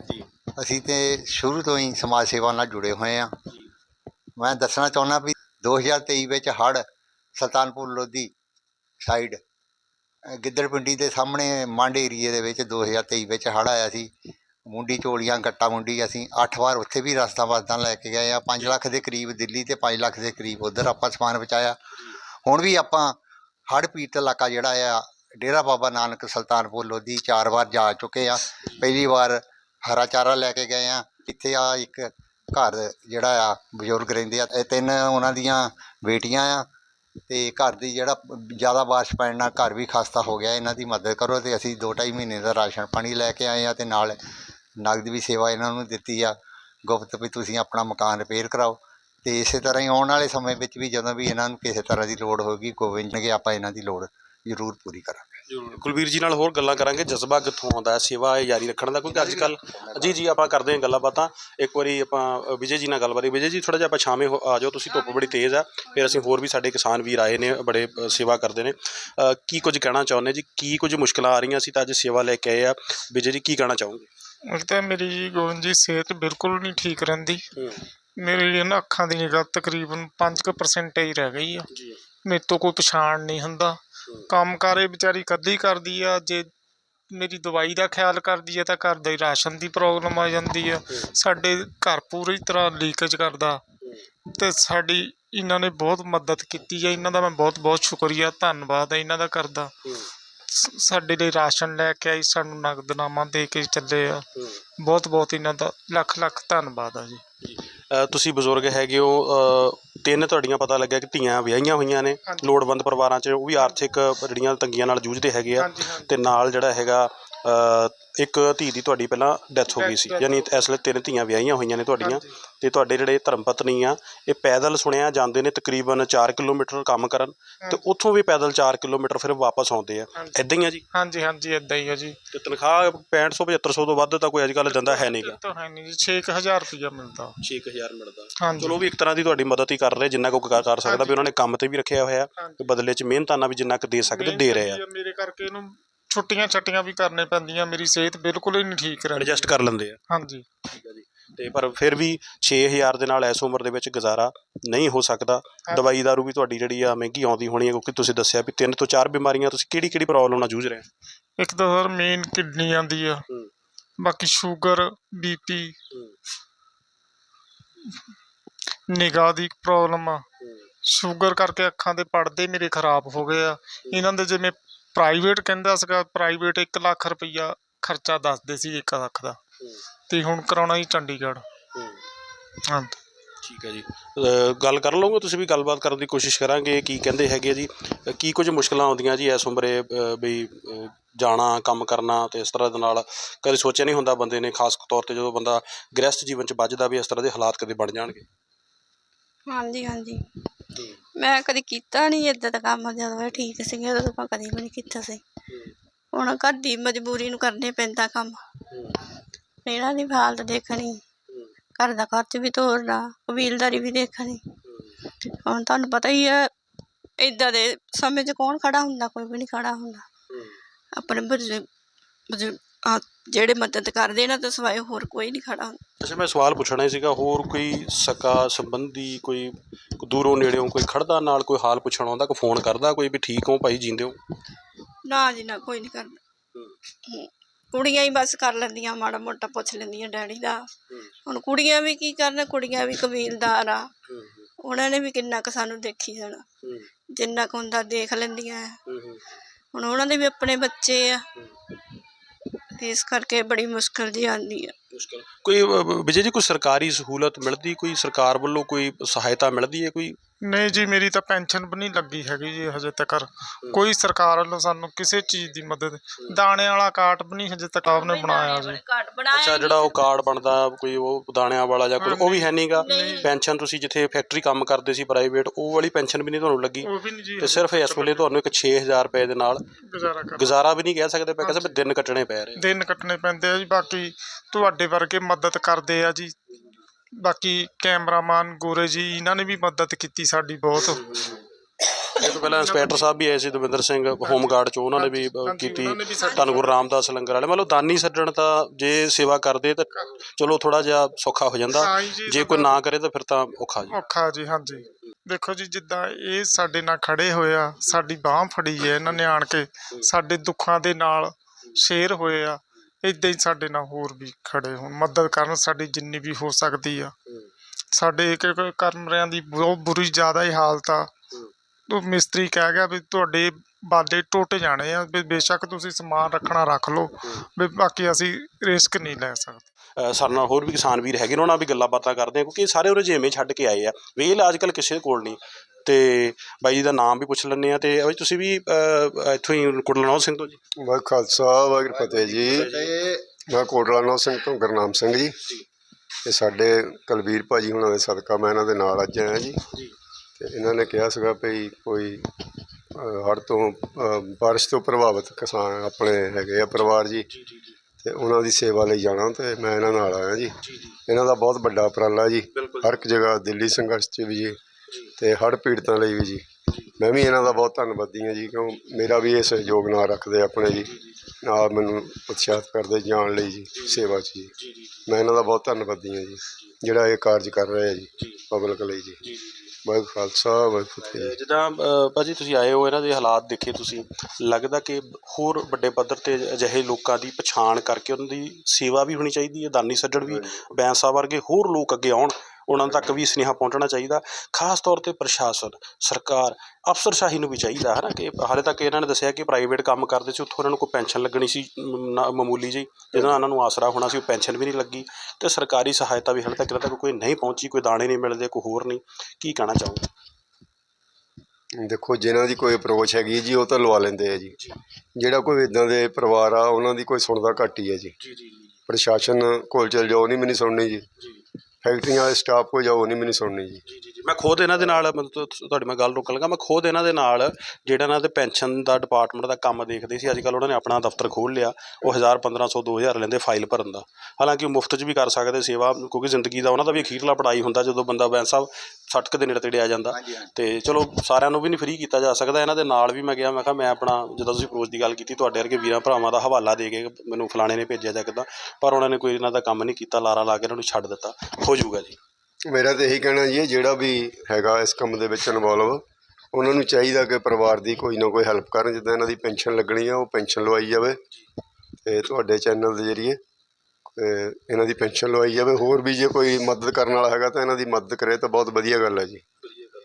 ਅਸੀਂ ਤੇ ਸ਼ੁਰੂ ਤੋਂ ਹੀ ਸਮਾਜ ਸੇਵਾ ਨਾਲ ਜੁੜੇ ਹੋਏ ਹਾਂ। ਮੈਂ ਦੱਸਣਾ ਚਾਹੁੰਦਾ ਵੀ 2023 ਵਿੱਚ ਹੜ੍ਹ ਸੁਲਤਾਨਪੁਰ ਲੋਧੀ ਸਾਈਡ ਗਿੱਦੜਪਿੰਡੀ ਦੇ ਸਾਹਮਣੇ ਮੰਡ ਏਰੀਏ ਦੇ ਵਿੱਚ 2023 ਵਿੱਚ ਹੜ੍ਹ ਆਇਆ ਸੀ। ਮੁੰਡੀ ਚੋਲੀਆਂ, ਗੱਟਾ ਮੁੰਡੀ ਅਸੀਂ ਅੱਠ ਵਾਰ ਉੱਥੇ ਵੀ ਰਸਤਾ ਵਸਦਾਂ ਲੈ ਕੇ ਗਏ ਆ। 5 ਲੱਖ ਦੇ ਕਰੀਬ ਦਿੱਲੀ ਤੇ 5 ਲੱਖ ਦੇ ਕਰੀਬ ਉਧਰ ਆਪਾਂ ਸਮਾਨ ਬਚਾਇਆ। ਹੁਣ ਵੀ ਆਪਾਂ ਹੜ੍ਹ ਪੀੜਤ ਇਲਾਕਾ ਜਿਹੜਾ ਆ, ਡੇਰਾ ਬਾਬਾ ਨਾਨਕ ਸੁਲਤਾਨਪੁਰ ਲੋਧੀ ਚਾਰ ਵਾਰ ਜਾ ਚੁੱਕੇ ਆ। ਪਹਿਲੀ ਵਾਰ ਹਰਾ ਚਾਰਾ ਲੈ ਕੇ ਗਏ ਆ। ਇੱਥੇ ਆ ਇੱਕ ਘਰ ਜਿਹੜਾ ਆ, ਬਜ਼ੁਰਗ ਰਹਿੰਦੇ ਆ। ਇਹ ਤਿੰਨ ਉਹਨਾਂ ਦੀਆਂ ਬੇਟੀਆਂ ਆ। ਅਤੇ ਘਰ ਦੀ ਜਿਹੜਾ ਜ਼ਿਆਦਾ ਬਾਰਿਸ਼ ਪੈਣ ਨਾਲ ਘਰ ਵੀ ਖਸਤਾ ਹੋ ਗਿਆ, ਇਹਨਾਂ ਦੀ ਮਦਦ ਕਰੋ ਅਤੇ ਅਸੀਂ ਦੋ ਢਾਈ ਮਹੀਨੇ ਦਾ ਰਾਸ਼ਨ ਪਾਣੀ ਲੈ ਕੇ ਆਏ ਹਾਂ ਅਤੇ ਨਾਲ ਨਗਦ ਵੀ ਸੇਵਾ ਇਹਨਾਂ ਨੂੰ ਦਿੱਤੀ ਆ। ਗੁਪਤ ਵੀ ਤੁਸੀਂ ਆਪਣਾ ਮਕਾਨ ਰਿਪੇਅਰ ਕਰਾਓ। ਅਤੇ ਇਸੇ ਤਰ੍ਹਾਂ ਹੀ ਆਉਣ ਵਾਲੇ ਸਮੇਂ ਵਿੱਚ ਵੀ ਜਦੋਂ ਵੀ ਇਹਨਾਂ ਨੂੰ ਕਿਸੇ ਤਰ੍ਹਾਂ ਦੀ ਲੋੜ ਹੋਗੀ ਗੋਬਿੰਦਗੇ ਆਪਾਂ ਇਹਨਾਂ ਦੀ ਲੋੜ ਜ਼ਰੂਰ ਪੂਰੀ ਕਰਾਂਗੇ। ਜ਼ਰੂਰ ਕੁਲਵੀਰ ਜੀ ਨਾਲ ਹੋਰ ਗੱਲਾਂ ਕਰਾਂਗੇ। ਜਜ਼ਬਾ ਕਿੱਥੋਂ ਆਉਂਦਾ ਹੈ? ਸੇਵਾ ਇਹ ਜਾਰੀ ਰੱਖਣ ਦਾ? ਕਿਉਂਕਿ ਅੱਜ ਕੱਲ ਜੀ ਜੀ ਆਪਾਂ ਕਰਦੇ ਹਾਂ ਗੱਲਾਂ ਬਾਤਾਂ ਇੱਕ ਵਾਰੀ ਆਪਾਂ ਅ, ਵਿਜੇ ਜੀ ਨਾਲ ਗੱਲਬਾਤ। ਵਿਜੇ ਜੀ ਥੋੜਾ ਜਿਹਾ ਆਪਾਂ ਛਾਵੇਂ ਹੋ- ਆ ਜਾਓ। ਤੁਸੀਂ ਧੁੱਪ ਬੜੀ ਤੇਜ਼ ਆ। ਫਿਰ ਅਸੀਂ ਹੋਰ ਵੀ ਸਾਡੇ ਕਿਸਾਨ ਵੀਰ ਆਏ ਨੇ ਬੜੇ ਅ, ਸੇਵਾ ਕਰਦੇ ਨੇ। ਅ, ਕੀ ਕੁਝ ਕਹਿਣਾ ਚਾਹੁੰਦੇ ਜੀ? ਕੀ ਕੁਝ ਮੁਸ਼ਕਲਾਂ ਆ ਰਹੀਆਂ ਸੀ ਤਾਂ ਅੱਜ ਸੇਵਾ ਲੈ ਕੇ ਆਏ ਆ? ਵਿਜੇ ਜੀ ਕੀ ਕਹਿਣਾ ਚਾਹੋਗੇ? ਤਾਂ ਮੇਰੀ ਗੋਬਿੰਦ ਜੀ ਸਿਹਤ ਬਿਲਕੁਲ ਨਹੀਂ ਠੀਕ ਰਹਿੰਦੀ। ਮੇਰੀ ਨਾ ਅੱਖਾਂ ਦੀ ਨਿਗਾਹ ਤਕਰੀਬਨ 5% ਹੀ ਰਹਿ ਗਈ ਆ। ਜੀ। ਮੇਰੇ ਤੋਂ ਕੋਈ ਪਛਾਣ ਨਹੀਂ ਹੁੰਦਾ। ਕੰਮ ਕਾਰੇ ਵਿਚਾਰੀ ਕਰਦੀ ਕਰਦੀ ਆ ਜੇ ਮੇਰੀ ਦਵਾਈ ਦਾ ਖਿਆਲ ਕਰਦੀ ਆ ਤਾਂ ਘਰ ਦੇ ਰਾਸ਼ਨ ਦੀ ਪ੍ਰੋਬਲਮ ਆ ਜਾਂਦੀ ਆ। ਸਾਡੇ ਘਰ ਪੂਰੀ ਤਰ੍ਹਾਂ ਲੀਕੇਜ ਕਰਦਾ। ਤੇ ਸਾਡੀ ਇਹਨਾਂ ਨੇ ਬਹੁਤ ਮਦਦ ਕੀਤੀ ਹੈ ਇਹਨਾਂ ਦਾ ਮੈਂ ਬਹੁਤ ਬਹੁਤ ਸ਼ੁਕਰੀਆ ਧੰਨਵਾਦ ਹੈ ਇਹਨਾਂ ਦਾ ਕਰਦਾ। ਸਾਡੇ ਲਈ ਰਾਸ਼ਨ ਲੈ ਕੇ ਆਈ ਸਾਨੂੰ ਨਗਦਨਾਮਾ ਦੇ ਕੇ ਚੱਲੇ ਆ। ਬਹੁਤ ਬਹੁਤ ਇਹਨਾਂ ਦਾ ਲੱਖ ਲੱਖ ਧੰਨਵਾਦ ਆ ਜੀ। ਅ, ਤੁਸੀਂ ਬਜ਼ੁਰਗ ਹੈਗੇ ਹੋ ਅ, ਤਿੰਨ ਤੁਹਾਡੀਆਂ ਪਤਾ ਲੱਗਿਆ ਕਿ ਧੀਆਂ ਵਿਆਹੀਆਂ ਹੋਈਆਂ ਨੇ। ਹਾਂਜੀ। ਲੋੜਵੰਦ ਪਰਿਵਾਰਾਂ 'ਚ ਉਹ ਵੀ ਆਰਥਿਕ ਜਿਹੜੀਆਂ ਤੰਗੀਆਂ ਨਾਲ ਜੂਝਦੇ ਹੈਗੇ ਆ। ਹਾਂਜੀ ਹਾਂਜੀ। ਤੇ ਨਾਲ ਜਿਹੜਾ ਹੈਗਾ ਇੱਕ ਧੀ ਦੀ ਤੁਹਾਡੀ ਪਹਿਲਾਂ ਡੈਥ ਹੋ ਗਈ ਸੀ ਯਾਨੀ ਇਸ ਵੇਲੇ ਤਿੰਨ ਧੀਆਂ ਵਿਆਹੀਆਂ ਹੋਈਆਂ ਨੇ ਤੁਹਾਡੀਆਂ। ਤੇ ਤੁਹਾਡੇ ਜਿਹੜੇ ਧਰਮ ਪਤਨੀ ਆ ਇਹ ਪੈਦਲ ਸੁਣਿਆ ਜਾਂਦੇ ਨੇ ਤਕਰੀਬਨ 4 ਕਿਲੋਮੀਟਰ ਕੰਮ ਕਰਨ ਤੇ। ਉੱਥੋਂ ਵੀ ਪੈਦਲ 4 ਕਿਲੋਮੀਟਰ ਫਿਰ ਵਾਪਸ ਆਉਂਦੇ ਆ। ਇਦਾਂ ਹੀ ਆ ਜੀ? ਹਾਂਜੀ ਹਾਂਜੀ ਇਦਾਂ ਹੀ ਆ ਜੀ। ਤੇ ਤਨਖਾਹ 6500 7500 ਤੋਂ ਵੱਧ ਤਾਂ ਕੋਈ ਅੱਜ ਕੱਲ੍ਹ ਦਿੰਦਾ ਹੈ ਨਹੀਂਗਾ ਤਾਂ ਹੈ ਨਹੀਂ ਜੀ 6000 ਰੁਪਇਆ ਮਿਲਦਾ। 6000 ਮਿਲਦਾ। ਚਲੋ ਵੀ ਇੱਕ ਤਰ੍ਹਾਂ ਦੀ ਤੁਹਾਡੀ ਮਦਦ ਹੀ ਕਰ ਰਹੇ ਜਿੰਨਾ ਕੁ ਕਰ ਸਕਦਾ ਵੀ ਉਹਨਾਂ ਨੇ ਕੰਮ ਤੇ ਵੀ ਰੱਖਿਆ ਹੋਇਆ। ਤੇ ਬਦਲੇ 'ਚ ਮਿਹਨਤਾਨਾ ਵੀ ਜਿੰਨਾ ਕੁ ਦੇ ਸਕਦੇ ਦੇ ਰਹੇ ਆ ਮੇਰੇ ਕਰਕੇ ਇਹਨੂੰ ਛੁੱਟੀਆਂ ਛੱਟੀਆਂ ਵੀ ਕਰਨੇ ਪੈਂਦੀਆਂ ਮੇਰੀ ਸਿਹਤ ਬਿਲਕੁਲ ਹੀ ਨਹੀਂ ਠੀਕ ਰਹਿੰਦੀ। ਐਡਜਸਟ ਕਰ ਲੈਂਦੇ ਆ। ਹਾਂਜੀ। ਠੀਕ ਹੈ ਜੀ। ਤੇ ਪਰ ਫਿਰ ਵੀ 6000 ਦੇ ਨਾਲ ਇਸ ਉਮਰ ਦੇ ਵਿੱਚ ਗੁਜ਼ਾਰਾ ਨਹੀਂ ਹੋ ਸਕਦਾ। ਦਵਾਈ ਦਾਰੂ ਵੀ ਤੁਹਾਡੀ ਜਿਹੜੀ ਆ ਮਹਿੰਗੀ ਆਉਂਦੀ ਹੋਣੀ ਹੈ ਕਿਉਂਕਿ ਤੁਸੀਂ ਦੱਸਿਆ ਵੀ ਤਿੰਨ ਤੋਂ ਚਾਰ ਬਿਮਾਰੀਆਂ ਤੁਸੀਂ ਕਿਹੜੀ ਕਿਹੜੀ ਪ੍ਰੋਬਲਮ ਨਾਲ ਜੂਝ ਰਹੇ ਹੋ? ਇੱਕ ਤਾਂ ਸਰ ਮੇਨ ਕਿਡਨੀ ਆਂਦੀ ਆ। ਹੂੰ। ਬਾਕੀ ਸ਼ੂਗਰ ਬੀਪੀ ਨਿਗਾਹ ਦੀ ਪ੍ਰੋਬਲਮ ਆ। ਸ਼ੂਗਰ ਕਰਕੇ ਅੱਖਾਂ ਦੇ ਪਰਦੇ ਮੇਰੇ ਖਰਾਬ ਹੋ ਗਏ ਆ। ਇਹਨਾਂ ਦੇ ਜਿਵੇਂ ਪ੍ਰਾਈਵੇਟ ਕਹਿੰਦਾ ਸੀਗਾ ਪ੍ਰਾਈਵੇਟ 1 ਲੱਖ ਰੁਪਈਆ ਖਰਚਾ ਦੱਸਦੇ ਸੀ 1 ਲੱਖ ਦਾ। ਤੇ ਹੁਣ ਕਰਾਉਣਾ ਹੀ ਚੰਡੀਗੜ੍ਹ। ਹਾਂ। ਠੀਕ ਹੈ ਜੀ। ਗੱਲ ਕਰ ਲਓਗੇ ਤੁਸੀਂ ਵੀ ਗੱਲਬਾਤ ਕਰਨ ਦੀ ਕੋਸ਼ਿਸ਼ ਕਰਾਂਗੇ ਕੀ ਕਹਿੰਦੇ ਹੈਗੇ ਜੀ? ਕੀ ਕੁਝ ਮੁਸ਼ਕਲਾਂ ਆਉਂਦੀਆਂ ਜੀ ਇਸ ਉਮਰੇ ਅ, ਜਾਣਾ ਕੰਮ ਕਰਨਾ ਤੇ ਇਸ ਤਰ੍ਹਾਂ ਦੇ ਨਾਲ? ਕਦੇ ਸੋਚਿਆ ਨਹੀਂ ਹੁੰਦਾ ਬੰਦੇ ਨੇ ਖਾਸ ਤੌਰ ਤੇ ਜਦੋਂ ਬੰਦਾ ਗ੍ਰਸਤ ਜੀਵਨ ਚ ਵੱਜਦਾ ਵੀ ਇਸ ਤਰ੍ਹਾਂ ਦੇ ਹਾਲਾਤ ਕਦੇ ਬਣ ਜਾਣਗੇ? ਹਾਂਜੀ ਹਾਂਜੀ। ਮੈਂ ਕਦੀ ਕੀਤਾ ਨਹੀਂ ਇਦਾਂ ਦਾ ਕੰਮ ਜਦੋਂ ਇਹ ਠੀਕ ਸੀਗੇ ਉਦੋਂ ਮੈਂ ਕਦੀ ਵੀ ਨਹੀਂ ਕੀਤਾ ਸੀ। ਹੁਣ ਘਰ ਦੀ ਮਜਬੂਰੀ ਨੂੰ ਕਰਨੇ ਪੈਂਦਾ ਕੰਮ। ਇਹਨਾਂ ਦੀ ਹਾਲਤ ਦੇਖਣੀ। ਘਰ ਦਾ ਖਰਚ ਵੀ ਤੋਰਨਾ ਕਬੀਲਦਾਰੀ ਵੀ ਦੇਖਣੀ। ਹੁਣ ਤੁਹਾਨੂੰ ਪਤਾ ਹੀ ਹੈ ਇਦਾਂ ਦੇ ਸਮੇਂ 'ਚ ਕੌਣ ਖੜਾ ਹੁੰਦਾ ਕੋਈ ਵੀ ਨਹੀਂ ਖੜਾ ਹੁੰਦਾ। ਆਪਣੇ ਬਜ਼ੁਰਗ ਬਜ਼ੁਰਗ ਆ ਜਿਹੜੇ ਮਦਦ ਕਰਦੇ ਨਾ ਤਾਂ ਸਿਵਾਏ ਹੋਰ ਕੋਈ ਨਹੀਂ ਖੜਾ ਹੁੰਦਾ। ਅੱਛਾ ਮੈਂ ਸਵਾਲ ਪੁੱਛਣਾ ਹੀ ਸੀਗਾ ਹੋਰ ਕੋਈ ਸਕਾ ਸੰਬੰਧੀ ਕੋਈ ਦੂਰੋਂ ਨੇੜਿਓਂ ਕੋਈ ਖੜਦਾ ਨਾਲ ਕੋਈ ਹਾਲ ਪੁੱਛਣ ਆਉਂਦਾ ਕੋਈ ਫੋਨ ਕਰਦਾ ਕੋਈ ਵੀ ਠੀਕ ਹੋ ਭਾਈ ਜੀਂਦੇ ਹੋ? ਨਾ ਜੀ ਨਾ ਕੋਈ ਨਹੀਂ ਕਰਦਾ। ਕੁੜੀਆਂ ਹੀ ਬਸ ਕਰ ਲੈਂਦੀਆਂ ਮਾੜਾ ਮੋਟਾ ਪੁੱਛ ਲੈਂਦੀਆਂ ਡੈਡੀ ਦਾ। ਹੁਣ ਕੁੜੀਆਂ ਵੀ ਕੀ ਕਰਨ ਕੁੜੀਆਂ ਵੀ ਕਬੀਲਦਾਰ ਆ। ਉਹਨਾਂ ਨੇ ਵੀ ਕਿੰਨਾ ਕੁ ਸਾਨੂੰ ਦੇਖੀ ਜਾਣਾ। ਜਿੰਨਾ ਕੁ ਹੁੰਦਾ ਦੇਖ ਲੈਂਦੀਆਂ। ਹੁਣ ਉਹਨਾਂ ਦੇ ਵੀ ਆਪਣੇ ਬੱਚੇ ਆ। ਇਸ ਕਰਕੇ ਬੜੀ ਮੁਸ਼ਕਲ ਜੀ ਆਉਂਦੀ ਹੈ ਮੁਸ਼ਕਲ। ਕੋਈ ਅ, ਵਿਜੇ ਜੀ ਕੋਈ ਸਰਕਾਰੀ ਸਹੂਲਤ ਮਿਲਦੀ? ਕੋਈ ਸਰਕਾਰ ਵੱਲੋਂ ਕੋਈ ਸਹਾਇਤਾ ਮਿਲਦੀ ਹੈ ਕੋਈ? ਨਹੀਂ ਜੀ ਮੇਰੀ ਤਾਂ ਪੈਨਸ਼ਨ ਵੀ ਨਹੀਂ ਲੱਗੀ ਹੈਗੀ ਜੀ ਹਜੇ ਤੱਕ। ਕੋਈ ਸਰਕਾਰ ਵੱਲੋਂ ਸਾਨੂੰ ਕਿਸੇ ਚੀਜ਼ ਦੀ ਮਦਦ ਦਾਣੇ ਵਾਲਾ ਕਾਰਡ ਵੀ ਨਹੀਂ ਹਜੇ ਤੱਕ ਆਪਨੇ ਬਣਾਇਆ ਜੀ। ਬਣਾਇਆ ਅੱਛਾ ਜਿਹੜਾ ਉਹ ਕਾਰਡ ਬਣਦਾ ਕੋਈ ਉਹ ਦਾਣਿਆਂ ਵਾਲਾ ਜਾਂ ਕੋਈ ਉਹ ਵੀ ਹੈ ਨਹੀਂਗਾ। ਪੈਨਸ਼ਨ ਤੁਸੀਂ ਜਿੱਥੇ ਫੈਕਟਰੀ ਕੰਮ ਕਰਦੇ ਸੀ ਪ੍ਰਾਈਵੇਟ ਉਹ ਵਾਲੀ ਪੈਨਸ਼ਨ ਵੀ ਨਹੀਂ ਤੁਹਾਨੂੰ ਲੱਗੀ। ਉਹ ਵੀ ਨਹੀਂ ਜੀ ਤੇ ਸਿਰਫ ਇਸ ਵੇਲੇ ਤੁਹਾਨੂੰ ਇੱਕ 6000 ਰੁਪਏ ਦੇ ਨਾਲ ਗੁਜ਼ਾਰਾ ਕਰ ਗੁਜ਼ਾਰਾ ਵੀ ਨਹੀਂ ਕਹਿ ਸਕਦੇ ਪਏ ਦਿਨ ਕੱਟਣੇ ਪੈ ਰਹੇ ਦਿਨ ਕੱਟਣੇ ਪੈਂਦੇ ਆ ਜੀ ਬਾਕੀ ਤੁਹਾਡੇ ਵਰਗੇ ਮਦਦ ਕਰਦੇ ਆ ਜੀ। ਬਾਕੀ ਕੈਮਰਾਮਾਨ ਗੋਰੇ ਜੀ ਇਹਨਾਂ ਨੇ ਵੀ ਮਦਦ ਕੀਤੀ ਸਾਡੀ ਬਹੁਤ। ਇਹ ਤੋਂ ਪਹਿਲਾਂ ਇੰਸਪੈਕਟਰ ਸਾਹਿਬ ਵੀ ਆਏ ਸੀ ਦਵਿੰਦਰ ਸਿੰਘ ਹੋਮਗਾਰਡ ਚੋਂ ਉਹਨਾਂ ਨੇ ਵੀ ਅ, ਕੀਤੀ ਉਹਨਾਂ ਨੇ ਵੀ ਸਾਡੀ ਧੰਨ ਗੁਰੂ ਰਾਮਦਾਸ ਲੰਗਰ ਵਾਲੇ। ਮਤਲਬ ਦਾਨੀ ਸੱਜਣ ਤਾਂ ਜੇ ਸੇਵਾ ਕਰਦੇ ਤਾਂ ਚਲੋ ਥੋੜਾ ਜਿਹਾ ਸੌਖਾ ਹੋ ਜਾਂਦਾ। ਹਾਂ ਜੀ, ਜੇ ਕੋਈ ਨਾ ਕਰੇ ਤਾਂ ਫਿਰ ਤਾਂ ਔਖਾ ਜੀ। ਔਖਾ ਜੀ ਹਾਂਜੀ। ਦੇਖੋ ਜੀ ਜਿੱਦਾਂ ਇਹ ਸਾਡੇ ਨਾਲ ਖੜੇ ਹੋਏ ਆ ਸਾਡੀ ਬਾਹ ਫੜੀ ਹੈ ਇਹਨਾਂ ਨੇ ਆਣ ਕੇ ਸਾਡੇ ਦੁੱਖਾਂ ਦੇ ਨਾਲ ਸ਼ੇਅਰ ਹੋਏ ਆ। ਇਦਾਂ ਹੀ ਸਾਡੇ ਨਾਲ ਹੋਰ ਵੀ ਖੜੇ ਹੋਣ ਮਦਦ ਕਰਨ ਸਾਡੀ ਜਿੰਨੀ ਵੀ ਹੋ ਸਕਦੀ ਆ। ਸਾਡੇ ਇੱਕ ਇੱਕ ਕਮਰਿਆਂ ਦੀ ਬਹੁਤ ਬੁਰੀ ਜ਼ਿਆਦਾ ਹੀ ਹਾਲਤ ਆ। ਉਹ ਮਿਸਤਰੀ ਕਹਿ ਗਿਆ ਵੀ ਤੁਹਾਡੇ ਬਾਲੇ ਟੁੱਟ ਜਾਣੇ ਆ ਵੀ ਬੇਸ਼ੱਕ ਤੁਸੀਂ ਸਮਾਨ ਰੱਖਣਾ ਰੱਖ ਲਓ ਵੀ ਬਾਕੀ ਅਸੀਂ ਰਿਸਕ ਨਹੀਂ ਲੈ ਸਕਦੇ। ਸਾਡੇ ਨਾਲ ਹੋਰ ਵੀ ਕਿਸਾਨ ਵੀਰ ਹੈਗੇ ਨੇ ਉਹਨਾਂ ਨਾਲ ਵੀ ਗੱਲਾਂ ਬਾਤਾਂ ਕਰਦੇ ਆ ਕਿਉਂਕਿ ਇਹ ਸਾਰੇ ਉਹ ਰਜੇਵੇਂ ਛੱਡ ਕੇ ਆਏ ਆ। ਵੇਲ ਅੱਜ ਕੱਲ੍ਹ ਕਿਸੇ ਕੋਲ ਨਹੀਂ। ਤੇ ਬਾਈ ਜੀ ਦਾ ਨਾਮ ਵੀ ਪੁੱਛ ਲੈਂਦੇ ਆ ਤੇ ਬਾਈ ਤੁਸੀਂ ਵੀ ਅ, ਇੱਥੋਂ ਹੀ ਕੁੜਲਨੌਰ ਸਿੰਘ ਤੋਂ ਜੀ? ਵਾਹਿ ਖਾਲਸਾ ਵਾਹਿਗੁਰੂ ਫਤਿਹ ਜੀ। ਮੈਂ ਕੋਟਲਾ ਨੌ ਸਿੰਘ ਤੋਂ ਗੁਰਨਾਮ ਸਿੰਘ ਜੀ। ਤੇ ਸਾਡੇ ਕੁਲਵੀਰ ਭਾਜੀ ਹੁਣਾਂ ਦੇ ਸਦਕਾ ਮੈਂ ਇਹਨਾਂ ਦੇ ਨਾਲ ਅੱਜ ਆਇਆ ਜੀ। ਤੇ ਇਹਨਾਂ ਨੇ ਕਿਹਾ ਸੀਗਾ ਵੀ ਕੋਈ ਹੜ੍ਹ ਤੋਂ ਅ, ਬਾਰਿਸ਼ ਤੋਂ ਪ੍ਰਭਾਵਿਤ ਕਿਸਾਨ ਆਪਣੇ ਹੈਗੇ ਆ ਪਰਿਵਾਰ ਜੀ। ਤੇ ਉਹਨਾਂ ਦੀ ਸੇਵਾ ਲਈ ਜਾਣਾ ਤੇ ਮੈਂ ਇਹਨਾਂ ਨਾਲ ਆਇਆ ਜੀ। ਇਹਨਾਂ ਦਾ ਬਹੁਤ ਵੱਡਾ ਉਪਰਾਲਾ ਜੀ। ਹਰ ਇੱਕ ਜਗ੍ਹਾ ਦਿੱਲੀ ਸੰਘਰਸ਼ 'ਚ ਵੀ ਜੀ ਤੇ ਹੜ੍ਹ ਪੀੜਤਾਂ ਲਈ ਵੀ ਜੀ। ਮੈਂ ਵੀ ਇਹਨਾਂ ਦਾ ਬਹੁਤ ਧੰਨਵਾਦੀ ਹਾਂ ਜੀ ਕਿਉਂ ਮੇਰਾ ਵੀ ਇਹ ਸਹਿਯੋਗ ਨਾਲ ਰੱਖਦੇ ਆਪਣੇ ਜੀ ਨਾਲ ਮੈਨੂੰ ਉਤਸ਼ਾਹਿਤ ਕਰਦੇ ਜਾਣ ਲਈ ਜੀ ਸੇਵਾ 'ਚ ਜੀ। ਮੈਂ ਇਹਨਾਂ ਦਾ ਬਹੁਤ ਧੰਨਵਾਦੀ ਹਾਂ ਜੀ ਜਿਹੜਾ ਇਹ ਕਾਰਜ ਕਰ ਰਹੇ ਆ ਜੀ ਪਬਲਿਕ ਲਈ ਜੀ। ਵਾਹਿਗੁਰੂ ਖਾਲਸਾ ਵਾਹਿਗੁਰੂ ਫਤਿਹ ਜੀ। ਜਿੱਦਾਂ ਅ, ਭਾਜੀ ਤੁਸੀਂ ਆਏ ਹੋ ਇਹਨਾਂ ਦੇ ਹਾਲਾਤ ਦੇਖੇ ਤੁਸੀਂ ਲੱਗਦਾ ਕਿ ਹੋਰ ਵੱਡੇ ਪੱਧਰ ਤੇ ਅਜਿਹੇ ਲੋਕਾਂ ਦੀ ਪਛਾਣ ਕਰਕੇ ਉਹਨਾਂ ਦੀ ਸੇਵਾ ਵੀ ਹੋਣੀ ਚਾਹੀਦੀ ਹੈ ਦਾਨੀ ਸੱਜਣ ਵੀ ਬੈਂਸ ਵਰਗੇ ਹੋਰ ਲੋਕ ਅੱਗੇ ਆਉਣ। ਉਹਨਾਂ ਤੱਕ ਵੀ ਸੁਨੇਹਾ ਪਹੁੰਚਣਾ ਚਾਹੀਦਾ। ਖਾਸ ਤੌਰ ਤੇ ਪ੍ਰਸ਼ਾਸਨ ਸਰਕਾਰ ਅਫਸਰਸ਼ਾਹੀ ਨੂੰ ਵੀ ਚਾਹੀਦਾ ਹੈ ਨਾ ਕਿ ਹਾਲੇ ਤੱਕ ਇਹਨਾਂ ਨੇ ਦੱਸਿਆ ਕਿ ਪ੍ਰਾਈਵੇਟ ਕੰਮ ਕਰਦੇ ਸੀ ਉੱਥੋਂ ਉਹਨਾਂ ਨੂੰ ਕੋਈ ਪੈਨਸ਼ਨ ਲੱਗਣੀ ਸੀ ਮਾਮੂਲੀ ਜੀ ਜਿਹਦੇ ਨਾਲ ਉਹਨਾਂ ਨੂੰ ਆਸਰਾ ਹੋਣਾ ਸੀ ਉਹ ਪੈਨਸ਼ਨ ਵੀ ਨਹੀਂ ਲੱਗੀ। ਤੇ ਸਰਕਾਰੀ ਸਹਾਇਤਾ ਵੀ ਹਾਲੇ ਤੱਕ ਇਹਨਾਂ ਤੱਕ ਕੋਈ ਨਹੀਂ ਪਹੁੰਚੀ ਕੋਈ ਦਾਣੇ ਨਹੀਂ ਮਿਲਦੇ ਕੋਈ ਹੋਰ ਨਹੀਂ। ਕੀ ਕਹਿਣਾ ਚਾਹੋਗੇ? ਦੇਖੋ ਜਿਨ੍ਹਾਂ ਦੀ ਕੋਈ ਅਪਰੋਚ ਹੈਗੀ ਜੀ ਉਹ ਤਾਂ ਲਵਾ ਲੈਂਦੇ ਆ ਜੀ। ਜਿਹੜਾ ਕੋਈ ਇਦਾਂ ਦੇ ਪਰਿਵਾਰ ਆ ਉਹਨਾਂ ਦੀ ਕੋਈ ਸੁਣਦਾ ਘੱਟ ਹੀ ਹੈ ਜੀ। ਜੀ ਜੀ ਪ੍ਰਸ਼ਾਸਨ ਕੋਲ ਚਲ ਜਾਓ ਨਹੀਂ ਮੈਨੂੰ ਸੁਣਨੀ ਜੀ ਜੀ। ਫੈਕਟਰੀਆਂ ਵਾਲੇ ਸਟਾਫ ਕੋਲ ਜਾਓ ਨਹੀਂ ਮੈਨੂੰ ਸੁਣਨੀ ਜੀ। ਜੀ ਮੈਂ ਖੁਦ ਇਹਨਾਂ ਦੇ ਨਾਲ ਮਤਲਬ ਤੁਹਾਡੀ ਮੈਂ ਗੱਲ ਰੋਕਣ ਲੱਗਾ ਮੈਂ ਖੁਦ ਇਹਨਾਂ ਦੇ ਨਾਲ ਜਿਹੜਾ ਇਹਨਾਂ ਦੇ ਪੈਨਸ਼ਨ ਦਾ ਡਿਪਾਰਟਮੈਂਟ ਦਾ ਕੰਮ ਦੇਖਦੇ ਸੀ ਅੱਜ ਕੱਲ ਉਹਨਾਂ ਨੇ ਆਪਣਾ ਦਫ਼ਤਰ ਖੋਲ੍ਹ ਲਿਆ ਉਹ 1000 1500 2000 ਲੈਂਦੇ ਫਾਈਲ ਭਰਨ ਦਾ। ਹਾਲਾਂਕਿ ਉਹ ਮੁਫਤ 'ਚ ਵੀ ਕਰ ਸਕਦੇ ਸੇਵਾ ਕਿਉਂਕਿ ਜ਼ਿੰਦਗੀ ਦਾ ਉਹਨਾਂ ਦਾ ਵੀ ਅਖੀਰਲਾ ਪੜਾਈ ਹੁੰਦਾ ਜਦੋਂ ਬੰਦਾ ਬੈਂਸ ਸਾਹਿਬ 60 ਕੁ ਦੇ ਨੇੜੇ ਤੇੜੇ ਆ ਜਾਂਦਾ। ਤੇ ਚਲੋ ਸਾਰਿਆਂ ਨੂੰ ਵੀ ਨਹੀਂ ਫ੍ਰੀ ਕੀਤਾ ਜਾ ਸਕਦਾ ਇਹਨਾਂ ਦੇ ਨਾਲ ਵੀ ਮੈਂ ਗਿਆ ਮੈਂ ਕਿਹਾ ਮੈਂ ਆਪਣਾ ਜਦੋਂ ਤੁਸੀਂ ਅਪਰੋਚ ਦੀ ਗੱਲ ਕੀਤੀ ਤੁਹਾਡੇ ਵਰਗੇ ਵੀਰਾਂ ਭਰਾਵਾਂ ਦਾ ਹਵਾਲਾ ਦੇ ਕੇ ਮੈਨੂੰ ਫਲਾਣੇ ਨੇ ਭੇਜਿਆ ਜਾਂ ਕਿੱਦਾਂ ਪਰ ਉਹਨਾਂ ਨੇ ਕੋਈ ਇਹਨਾਂ ਦਾ ਕੰਮ ਨਹੀਂ ਕੀਤਾ ਲਾਰਾ ਲਾ ਕੇ ਇਹਨਾਂ ਨੂੰ ਛੱਡ ਦਿੱਤਾ ਹੋ ਜਾਊਗਾ ਜੀ। ਮੇਰਾ ਤਾਂ ਇਹੀ ਕਹਿਣਾ ਜੀ, ਜਿਹੜਾ ਵੀ ਹੈਗਾ ਇਸ ਕੰਮ ਦੇ ਵਿੱਚ ਇਨਵੋਲਵ ਉਹਨਾਂ ਨੂੰ ਚਾਹੀਦਾ ਕਿ ਪਰਿਵਾਰ ਦੀ ਕੋਈ ਨਾ ਕੋਈ ਹੈਲਪ ਕਰਨ, ਜਿੱਦਾਂ ਇਹਨਾਂ ਦੀ ਪੈਨਸ਼ਨ ਲੱਗਣੀ ਆ, ਉਹ ਪੈਨਸ਼ਨ ਲਵਾਈ ਜਾਵੇ। ਅਤੇ ਤੁਹਾਡੇ ਚੈਨਲ ਦੇ ਜ਼ਰੀਏ, ਤੇ ਇਹਨਾਂ ਦੀ ਪੈਨਸ਼ਨ ਲਵਾਈ ਜਾਵੇ। ਹੋਰ ਵੀ ਜੇ ਕੋਈ ਮਦਦ ਕਰਨ ਵਾਲਾ ਹੈਗਾ ਤਾਂ ਇਹਨਾਂ ਦੀ ਮਦਦ ਕਰੇ, ਤਾਂ ਬਹੁਤ ਵਧੀਆ ਗੱਲ ਹੈ ਜੀ।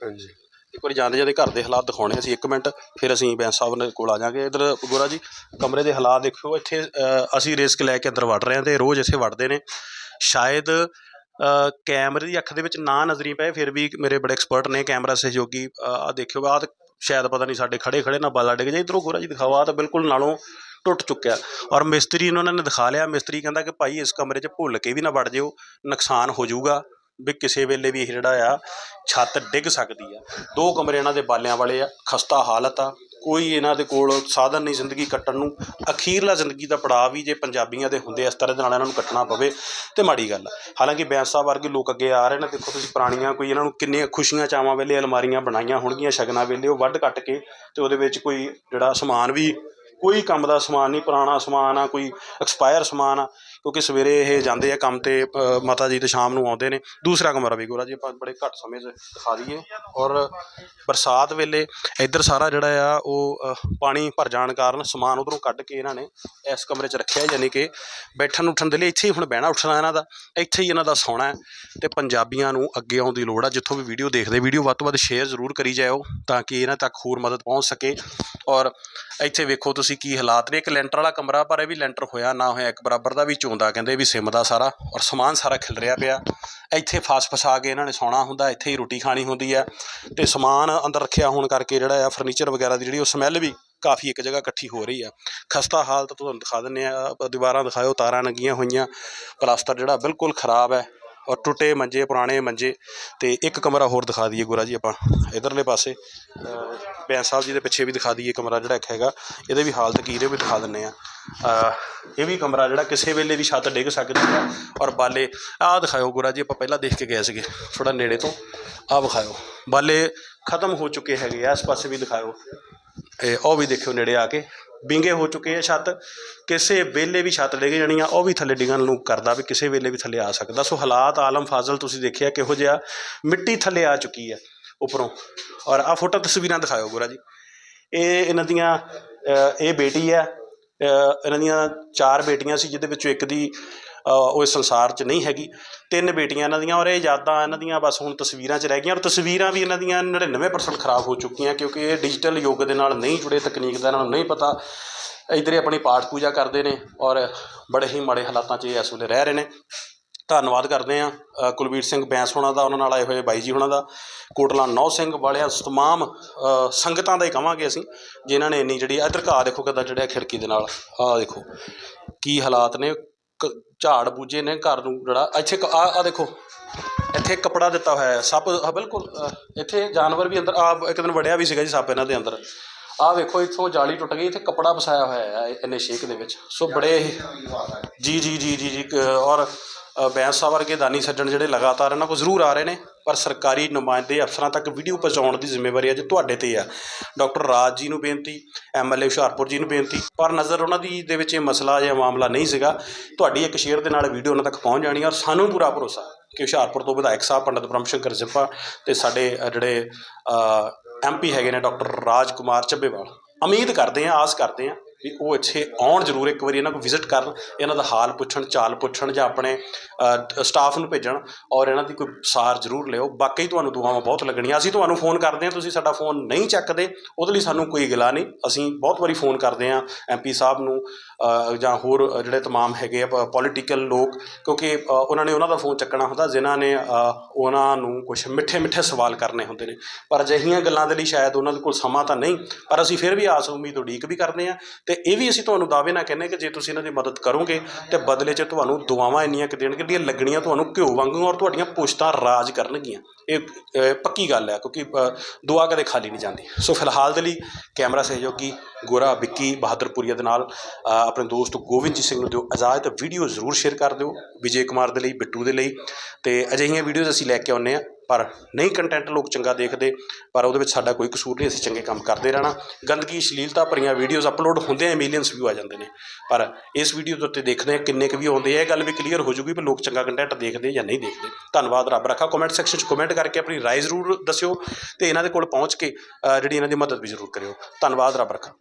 ਹਾਂਜੀ। ਇੱਕ ਵਾਰੀ ਜਾਂਦੇ ਜਾਂਦੇ ਘਰ ਦੇ ਹਾਲਾਤ ਦਿਖਾਉਣੇ ਅਸੀਂ ਇੱਕ ਮਿੰਟ, ਫਿਰ ਅਸੀਂ ਬੈਂਸ ਸਾਹਿਬ ਦੇ ਕੋਲ ਆ ਜਾਾਂਗੇ। ਇਧਰ ਗੋਰਾ ਜੀ, ਕਮਰੇ ਦੇ ਹਾਲਾਤ ਦੇਖਿਓ ਇੱਥੇ ਅਸੀਂ ਰਿਸਕ ਲੈ ਕੇ ਅੰਦਰ ਵੜ ਰਹੇ ਹਾਂ ਤੇ ਰੋਜ਼ ਇੱਥੇ ਵੜਦੇ ਨੇ। ਸ਼ਾਇਦ ਕੈਮਰੇ ਦੀ ਅੱਖ ਦੇ ਵਿੱਚ ਨਾ ਨਜ਼ਰੀ ਪਏ, ਫਿਰ ਵੀ ਮੇਰੇ ਬੜੇ ਐਕਸਪਰਟ ਨੇ ਕੈਮਰਾ ਸਹਿਯੋਗੀ ਆ ਦੇਖਿਓ, ਆਹ ਤਾਂ ਸ਼ਾਇਦ ਪਤਾ ਨਹੀਂ ਸਾਡੇ ਖੜੇ ਖੜੇ ਨਾ ਬਾਲਾ ਡਿੱਗ ਜਾਏ, ਇਧਰੋਂ ਗੋਰਾ ਜੀ ਦਿਖਾਓ, ਆਹ ਤਾਂ ਬਿਲਕੁਲ ਨਾਲੋਂ ਟੁੱਟ ਚੁੱਕਿਆ। ਔਰ ਮਿਸਤਰੀ ਨੂੰ ਉਹਨਾਂ ਨੇ ਦਿਖਾ ਲਿਆ, ਮਿਸਤਰੀ ਕਹਿੰਦਾ ਕਿ ਭਾਈ ਇਸ ਕਮਰੇ 'ਚ ਭੁੱਲ ਕੇ ਵੀ ਨਾ ਵੜ ਜਿਓ, ਨੁਕਸਾਨ ਹੋ ਜਾਊਗਾ। ਵੀ ਕਿਸੇ ਵੇਲੇ ਵੀ ਇਹ ਜਿਹੜਾ ਆ, ਛੱਤ ਡਿੱਗ ਸਕਦੀ ਆ। ਦੋ ਕਮਰੇ ਇਹਨਾਂ ਦੇ ਬਾਲਿਆਂ ਵਾਲੇ ਆ, ਖਸਤਾ ਹਾਲਤ ਆ। ਕੋਈ ਇਹਨਾਂ ਦੇ ਕੋਲ ਸਾਧਨ ਨਹੀਂ ਜ਼ਿੰਦਗੀ ਕੱਟਣ ਨੂੰ। ਅਖੀਰਲਾ ਜ਼ਿੰਦਗੀ ਦਾ ਪੜਾਅ ਵੀ ਜੇ ਪੰਜਾਬੀਆਂ ਦੇ ਹੁੰਦੇ, ਇਸ ਤਰ੍ਹਾਂ ਦੇ ਨਾਲ ਇਹਨਾਂ ਨੂੰ ਕੱਟਣਾ ਪਵੇ, ਤੇ ਮਾੜੀ ਗੱਲ ਆ। ਹਾਲਾਂਕਿ ਬੈਂਸ ਸਾਹਿਬ ਵਰਗੇ ਲੋਕ ਅੱਗੇ ਆ ਰਹੇ ਨੇ, ਦੇਖੋ ਤੁਸੀਂ ਪੁਰਾਣੀਆਂ ਕੋਈ ਇਹਨਾਂ ਨੂੰ ਕਿੰਨੀਆਂ ਖੁਸ਼ੀਆਂ ਚਾਵਾਂ ਵੇਲੇ ਅਲਮਾਰੀਆਂ ਬਣਾਈਆਂ ਹੋਣਗੀਆਂ, ਸ਼ਗਨਾਂ ਵੇਲੇ ਉਹ ਵੱਢ ਕੱਟ ਕੇ ਤੇ ਉਹਦੇ ਵਿੱਚ ਕੋਈ ਜਿਹੜਾ ਸਮਾਨ ਵੀ, ਕੋਈ ਕੰਮ ਦਾ ਸਮਾਨ ਨਹੀਂ, ਪੁਰਾਣਾ ਸਮਾਨ ਆ, ਕੋਈ ਐਕਸਪਾਇਰ ਸਮਾਨ ਆ। ਕਿਉਂਕਿ ਸਵੇਰੇ ਇਹ ਜਾਂਦੇ ਆ ਕੰਮ ਤੇ ਮਾਤਾ ਜੀ ਅਤੇ ਸ਼ਾਮ ਨੂੰ ਆਉਂਦੇ ਨੇ। ਦੂਸਰਾ ਕਮਰਾ ਵੀ ਗੋਰਾ ਜੀ, ਆਪਾਂ ਬੜੇ ਘੱਟ ਸਮੇਂ 'ਚ ਦਿਖਾ ਦਈਏ। ਔਰ ਬਰਸਾਤ ਵੇਲੇ ਇੱਧਰ ਸਾਰਾ ਜਿਹੜਾ ਆ, ਉਹ ਪਾਣੀ ਭਰ ਜਾਣ ਕਾਰਨ ਸਮਾਨ ਉਧਰੋਂ ਕੱਢ ਕੇ ਇਹਨਾਂ ਨੇ ਇਸ ਕਮਰੇ 'ਚ ਰੱਖਿਆ, ਯਾਨੀ ਕਿ ਬੈਠਣ ਉੱਠਣ ਦੇ ਲਈ ਇੱਥੇ ਹੀ ਹੁਣ ਬਹਿਣਾ, ਉੱਠਣਾ ਇਹਨਾਂ ਦਾ। ਇੱਥੇ ਹੀ ਇਹਨਾਂ ਦਾ ਸੌਣਾ ਹੈ ਤੇ ਪੰਜਾਬੀਆਂ ਨੂੰ ਅੱਗੇ ਆਉਣ ਦੀ ਲੋੜ ਆ। ਜਿੱਥੋਂ ਵੀ ਵੀਡੀਓ ਦੇਖਦੇ, ਵੀਡੀਓ ਵੱਧ ਤੋਂ ਵੱਧ ਸ਼ੇਅਰ ਜ਼ਰੂਰ ਕਰੀ ਜਾਇਓ ਤਾਂ ਕਿ ਇਹਨਾਂ ਤੱਕ ਹੋਰ ਮਦਦ ਪਹੁੰਚ ਸਕੇ। ਔਰ ਇੱਥੇ ਵੇਖੋ ਤੁਸੀਂ ਕੀ ਹਾਲਾਤ ਨੇ। ਇੱਕ ਲੈਂਟਰ ਵਾਲਾ ਕਮਰਾ, ਪਰ ਇਹ ਵੀ ਲੈਂਟਰ ਹੋਇਆ, ਨਾ ਹੋਇਆ ਇੱਕ, ਬਰਾਬਰ ਦਾ ਵੀ ਚੋਣ ਚੋਂਦਾ ਕਹਿੰਦੇ ਵੀ ਸਿਮ ਦਾ ਸਾਰਾ ਔਰ ਸਮਾਨ ਸਾਰਾ ਖਿਲ ਰਿਹਾ ਪਿਆ। ਇੱਥੇ ਫਸ ਫਸਾ ਕੇ ਇਹਨਾਂ ਨੇ ਸੌਣਾ ਹੁੰਦਾ, ਇੱਥੇ ਹੀ ਰੋਟੀ ਖਾਣੀ ਹੁੰਦੀ ਹੈ। ਤੇ ਸਮਾਨ ਅੰਦਰ ਰੱਖਿਆ ਹੋਣ ਕਰਕੇ ਜਿਹੜਾ ਆ ਫਰਨੀਚਰ ਵਗੈਰਾ ਦੀ ਜਿਹੜੀ ਉਹ ਸਮੈਲ ਵੀ ਕਾਫੀ ਇੱਕ ਜਗ੍ਹਾ ਇਕੱਠੀ ਹੋ ਰਹੀ ਆ। ਖਸਤਾ ਹਾਲਤ ਤੁਹਾਨੂੰ ਦਿਖਾ ਦਿੰਨੇ ਆ, ਦੀਵਾਰਾਂ ਦਿਖਾਇਓ, ਤਾਰਾਂ ਲੱਗੀਆਂ ਹੋਈਆਂ। ਪਲਾਸਟਰ ਜਿਹੜਾ ਬਿਲਕੁਲ ਖਰਾਬ ਹੈ। ਔਰ ਟੁੱਟੇ ਮੰਜੇ ਪੁਰਾਣੇ ਮੰਜੇ ਤੇ ਇੱਕ ਕਮਰਾ ਹੋਰ ਦਿਖਾ ਦਈਏ ਗੁਰਾ ਜੀ ਆਪਾਂ ਇਧਰਲੇ ਪਾਸੇ ਅ, ਬੈਂਸ ਸਾਹਿਬ ਜੀ ਦੇ ਪਿੱਛੇ ਵੀ ਦਿਖਾ ਦਈਏ ਕਮਰਾ ਜਿਹੜਾ ਇੱਕ ਹੈਗਾ ਇਹਦੇ ਵੀ ਹਾਲਤ ਕੀ ਇਹਦੇ ਵੀ ਦਿਖਾ ਦਿੰਨੇ ਆ ਇਹ ਵੀ ਕਮਰਾ ਜਿਹੜਾ ਕਿਸੇ ਵੇਲੇ ਵੀ ਛੱਤ ਡਿੱਗ ਸਕਦੀ ਹੈ ਔਰ ਬਾਲੇ ਆਹ ਦਿਖਾਇਓ ਗੁਰਾ ਜੀ ਆਪਾਂ ਪਹਿਲਾਂ ਦੇਖ ਕੇ ਗਏ ਸੀਗੇ ਥੋੜਾ ਨੇੜੇ ਤੋਂ ਆਹ ਵਿਖਾਇਓ। ਬਾਲੇ ਖਤਮ ਹੋ ਚੁੱਕੇ ਹੈਗੇ ਆ ਇਸ ਪਾਸੇ ਵੀ ਦਿਖਾਇਓ। ਉਹ ਵੀ ਦੇਖਿਓ ਨੇੜੇ ਆ ਕੇ। ਵਿੰਗੇ ਹੋ ਚੁੱਕੇ ਆ ਛੱਤ। ਕਿਸੇ ਵੇਲੇ ਵੀ ਛੱਤ ਡਿੱਗ ਜਾਣੀ ਆ, ਉਹ ਵੀ ਥੱਲੇ ਡਿੱਗਣ ਨੂੰ ਕਰਦਾ ਵੀ ਕਿਸੇ ਵੇਲੇ ਵੀ ਥੱਲੇ ਆ ਸਕਦਾ। ਸੋ ਹਾਲਾਤ ਆਲਮ ਫਾਜ਼ਲ ਤੁਸੀਂ ਦੇਖਿਆ ਕਿਹੋ ਜਿਹਾ, ਮਿੱਟੀ ਥੱਲੇ ਆ ਚੁੱਕੀ ਹੈ ਉੱਪਰੋਂ। ਔਰ ਆ ਫੋਟੋ ਤਸਵੀਰਾਂ ਦਿਖਾਇਓ ਗੋਰਾ ਜੀ। ਇਹ ਇਹਨਾਂ ਦੀਆਂ ਇਹ ਬੇਟੀ ਹੈ ਇਹਨਾਂ ਦੀਆਂ ਚਾਰ ਬੇਟੀਆਂ ਸੀ, ਜਿਹਦੇ ਵਿੱਚੋਂ ਇੱਕ ਦੀ ਉਹ ਇਸ ਸੰਸਾਰ 'ਚ ਨਹੀਂ ਹੈਗੀ। ਤਿੰਨ ਬੇਟੀਆਂ ਇਹਨਾਂ ਦੀਆਂ ਔਰ ਇਹ ਯਾਦਾਂ ਇਹਨਾਂ ਦੀਆਂ ਬਸ ਹੁਣ ਤਸਵੀਰਾਂ 'ਚ ਰਹਿ ਗਈਆਂ। ਔਰ ਤਸਵੀਰਾਂ ਵੀ ਇਹਨਾਂ ਦੀਆਂ 99% ਖਰਾਬ ਹੋ ਚੁੱਕੀਆਂ ਕਿਉਂਕਿ ਇਹ ਡਿਜੀਟਲ ਯੁੱਗ ਦੇ ਨਾਲ ਨਹੀਂ ਜੁੜੇ, ਤਕਨੀਕ ਦਾ ਇਹਨਾਂ ਨੂੰ ਨਹੀਂ ਪਤਾ। ਇੱਧਰ ਆਪਣੀ ਪਾਠ ਪੂਜਾ ਕਰਦੇ ਨੇ ਔਰ ਬੜੇ ਹੀ ਮਾੜੇ ਹਾਲਾਤਾਂ 'ਚ ਇਹ ਇਸ ਵੇਲੇ ਰਹਿ ਰਹੇ ਨੇ। ਧੰਨਵਾਦ ਕਰਦੇ ਆ ਕੁਲਵੀਰ ਸਿੰਘ ਬੈਂਸ ਹੋਣਾ ਦਾ, ਉਹਨਾਂ ਨਾਲ ਆਏ ਹੋਏ ਬਾਈ ਜੀ ਹੋਣਾ ਦਾ, ਕੋਟਲਾ ਨੌ ਸਿੰਘ ਵਾਲਿਆਂ ਤਮਾਮ ਸੰਗਤਾਂ ਦਾ ਹੀ ਕਵਾਂਗੇ ਅਸੀਂ, ਜਿਨ੍ਹਾਂ ਨੇ ਇੰਨੀ ਜਿਹੜੀ, ਇੱਧਰ ਦੇਖੋ ਕਿੱਦਾਂ ਚੜਿਆ ਖਿੜਕੀ ਦੇ ਨਾਲ। ਆਹ ਦੇਖੋ, ਕੀ ਹਾਲਾਤ ਨੇ ਕ- ਝਾੜ ਬੂਝੇ ਨੇ ਘਰ ਨੂੰ ਜਿਹੜਾ ਇੱਥੇ ਆਹ ਆ ਦੇਖੋ। ਇੱਥੇ ਕੱਪੜਾ ਦਿੱਤਾ ਹੋਇਆ ਹੈ ਸੱਪ ਆਹ ਬਿਲਕੁਲ ਇੱਥੇ ਜਾਨਵਰ ਵੀ ਅੰਦਰ ਆਹ ਇੱਕ ਦਿਨ ਵੜਿਆ ਵੀ ਸੀਗਾ ਜੀ ਸੱਪ ਇਹਨਾਂ ਦੇ ਅੰਦਰ। ਆਹ ਵੇਖੋ ਇੱਥੋਂ ਜਾਲੀ ਟੁੱਟ ਗਈ ਇੱਥੇ ਕੱਪੜਾ ਵਸਾਇਆ ਹੋਇਆ ਹੈ ਇੰਨੇ ਸ਼ੇਕ ਦੇ ਵਿੱਚ। ਸੋ ਬੜੇ ਜੀ ਜੀ ਜੀ ਜੀ ਜੀ ਔਰ ਅ, ਬੈਂਸ ਵਰਗੇ ਦਾਨੀ ਸੱਜਣ ਜਿਹੜੇ ਲਗਾਤਾਰ ਇਹਨਾਂ ਕੋਲ ਜ਼ਰੂਰ ਆ ਰਹੇ ਨੇ। ਪਰ ਸਰਕਾਰੀ ਨੁਮਾਇੰਦੇ ਅਫਸਰਾਂ ਤੱਕ ਵੀਡੀਓ ਪਹੁੰਚਾਉਣ ਦੀ ਜ਼ਿੰਮੇਵਾਰੀ ਅੱਜ ਤੁਹਾਡੇ ਤੇ ਆ। ਡਾਕਟਰ ਰਾਜ ਜੀ ਨੂੰ ਬੇਨਤੀ ਐਮਐਲਏ ਹੁਸ਼ਿਆਰਪੁਰ ਜੀ ਨੂੰ ਬੇਨਤੀ ਪਰ ਨਜ਼ਰ ਉਹਨਾਂ ਦੀ ਦੇ ਵਿੱਚ ਇਹ ਮਸਲਾ ਜਾਂ ਮਾਮਲਾ ਨਹੀਂ ਸੀਗਾ। ਤੁਹਾਡੀ ਇੱਕ ਸ਼ੇਅਰ ਦੇ ਨਾਲ ਵੀਡੀਓ ਉਹਨਾਂ ਤੱਕ ਪਹੁੰਚ ਜਾਣੀ ਔਰ ਸਾਨੂੰ ਪੂਰਾ ਭਰੋਸਾ ਕਿ ਹੁਸ਼ਿਆਰਪੁਰ ਤੋਂ ਵਿਧਾਇਕ ਸਾਹਿਬ ਪੰਡਤ ਬ੍ਰਹਮ ਸ਼ੰਕਰ ਜਿੱਪਾ ਤੇ ਸਾਡੇ ਅ, ਜਿਹੜੇ ਐਮਪੀ ਹੈਗੇ ਨੇ ਡਾਕਟਰ ਰਾਜ ਕੁਮਾਰ ਚੱਬੇਵਾਲ ਉਮੀਦ ਕਰਦੇ ਹਾਂ ਆਸ ਕਰਦੇ ਹਾਂ ਵੀ ਉਹ ਇੱਥੇ ਆਉਣ ਜ਼ਰੂਰ ਇੱਕ ਵਾਰੀ ਇਹਨਾਂ ਕੋਲ ਵਿਜ਼ਿਟ ਕਰਨ, ਇਹਨਾਂ ਦਾ ਹਾਲ ਪੁੱਛਣ, ਚਾਲ ਪੁੱਛਣ ਜਾਂ ਆਪਣੇ ਸਟਾਫ ਨੂੰ ਭੇਜਣ ਔਰ ਇਹਨਾਂ ਦੀ ਕੋਈ ਸਾਰ ਜ਼ਰੂਰ ਲਿਓ। ਬਾਕੀ ਤੁਹਾਨੂੰ ਦੁਆਵਾਂ ਬਹੁਤ ਲੱਗਣੀਆਂ। ਅਸੀਂ ਤੁਹਾਨੂੰ ਫੋਨ ਕਰਦੇ ਹਾਂ, ਤੁਸੀਂ ਸਾਡਾ ਫੋਨ ਨਹੀਂ ਚੱਕਦੇ, ਉਹਦੇ ਲਈ ਸਾਨੂੰ ਕੋਈ ਗਿਲਾ ਨਹੀਂ। ਅਸੀਂ ਬਹੁਤ ਵਾਰੀ ਫੋਨ ਕਰਦੇ ਹਾਂ ਐਮਪੀ ਸਾਹਿਬ ਨੂੰ ਜਾਂ ਹੋਰ ਜਿਹੜੇ ਤਮਾਮ ਹੈਗੇ ਆ ਪੋਲੀਟੀਕਲ ਲੋਕ, ਕਿਉਂਕਿ ਉਹਨਾਂ ਨੇ ਉਹਨਾਂ ਦਾ ਫੋਨ ਚੱਕਣਾ ਹੁੰਦਾ, ਜਿਨ੍ਹਾਂ ਨੇ ਉਹਨਾਂ ਨੂੰ ਕੁਛ ਮਿੱਠੇ ਮਿੱਠੇ ਸਵਾਲ ਕਰਨੇ ਹੁੰਦੇ ਨੇ। ਪਰ ਅਜਿਹੀਆਂ ਗੱਲਾਂ ਦੇ ਲਈ ਸ਼ਾਇਦ ਉਹਨਾਂ ਦੇ ਕੋਲ ਸਮਾਂ ਤਾਂ ਨਹੀਂ, ਪਰ ਅਸੀਂ ਫਿਰ ਵੀ ਆਸ ਉਮੀਦ ਉਡੀਕ ਵੀ ਕਰਦੇ ਹਾਂ ਅਤੇ ਇਹ ਵੀ ਅਸੀਂ ਤੁਹਾਨੂੰ ਦਾਅਵੇ ਨਾਲ ਕਹਿੰਦੇ ਕਿ ਜੇ ਤੁਸੀਂ ਇਹਨਾਂ ਦੀ ਮਦਦ ਕਰੋਗੇ, ਤੇ ਬਦਲੇ 'ਚ ਤੁਹਾਨੂੰ ਦੁਆਵਾਂ ਇੰਨੀਆਂ ਕੁ ਦੇਣਗੇ ਜਿਹੜੀਆਂ ਲੱਗਣੀਆਂ ਤੁਹਾਨੂੰ ਘਿਓ ਵਾਂਗੂ ਔਰ ਤੁਹਾਡੀਆਂ ਪੁਸ਼ਤਾਂ ਰਾਜ ਕਰਨਗੀਆਂ। ਇਹ ਪੱਕੀ ਗੱਲ ਹੈ, ਕਿਉਂਕਿ ਦੁਆ ਕਦੇ ਖਾਲੀ ਨਹੀਂ ਜਾਂਦੀ। ਸੋ ਫਿਲਹਾਲ ਦੇ ਲਈ ਕੈਮਰਾ ਸਹਿਯੋਗੀ ਗੋਰਾ ਵਿੱਕੀ ਬਹਾਦਰਪੁਰੀਆ ਦੇ ਨਾਲ ਆਪਣੇ ਦੋਸਤ ਗੋਬਿੰਦਜੀਤ ਸਿੰਘ ਨੂੰ ਦਿਓ ਇਜਾਜ਼ਤ ਵੀਡੀਓ ਜ਼ਰੂਰ ਸ਼ੇਅਰ ਕਰ ਦਿਓ ਵਿਜੇ ਕੁਮਾਰ ਦੇ ਲਈ, ਬਿੱਟੂ ਦੇ ਲਈ ਤੇ ਅਜਿਹੀਆਂ ਵੀਡੀਓਜ਼ ਅਸੀਂ ਲੈ ਕੇ ਆਉਂਦੇ ਆ ਪਰ ਨਹੀਂ ਕੰਟੈਂਟ ਲੋਕ ਚੰਗਾ ਦੇਖਦੇ, ਪਰ ਉਹਦੇ ਵਿੱਚ ਸਾਡਾ ਕੋਈ ਕਸੂਰ ਨਹੀਂ, ਅਸੀਂ ਚੰਗੇ ਕੰਮ ਕਰਦੇ ਰਹਿਣਾ। ਗੰਦਗੀ ਸ਼ਲੀਲਤਾ ਭਰੀਆਂ ਵੀਡੀਓਜ਼ ਅਪਲੋਡ ਹੁੰਦੇ ਆ ਮਿਲੀਅਨਸ ਵਿਊ ਆ ਜਾਂਦੇ ਨੇ। ਪਰ ਇਸ ਵੀਡੀਓ ਦੇ ਉੱਤੇ ਦੇਖਦੇ ਆ ਕਿੰਨੇ ਕੁ ਵੀ ਆਉਂਦੇ ਆ, ਇਹ ਗੱਲ ਵੀ ਕਲੀਅਰ ਹੋ ਜੂਗੀ ਵੀ ਲੋਕ ਚੰਗਾ ਕੰਟੈਂਟ ਦੇਖਦੇ ਜਾਂ ਨਹੀਂ ਦੇਖਦੇ। ਧੰਨਵਾਦ, ਰੱਬ ਰੱਖਾ। ਕਮੈਂਟ ਸੈਕਸ਼ਨ 'ਚ ਕਮੈਂਟ ਕਰਕੇ ਆਪਣੀ ਰਾਏ ਜ਼ਰੂਰ ਦੱਸਿਓ ਤੇ ਇਹਨਾਂ ਦੇ ਕੋਲ ਪਹੁੰਚ ਕੇ ਜਿਹੜੀ ਇਹਨਾਂ ਦੀ ਮਦਦ ਵੀ ਜ਼ਰੂਰ ਕਰਿਓ। ਧੰਨਵਾਦ, ਰੱਬ ਰੱਖਾ।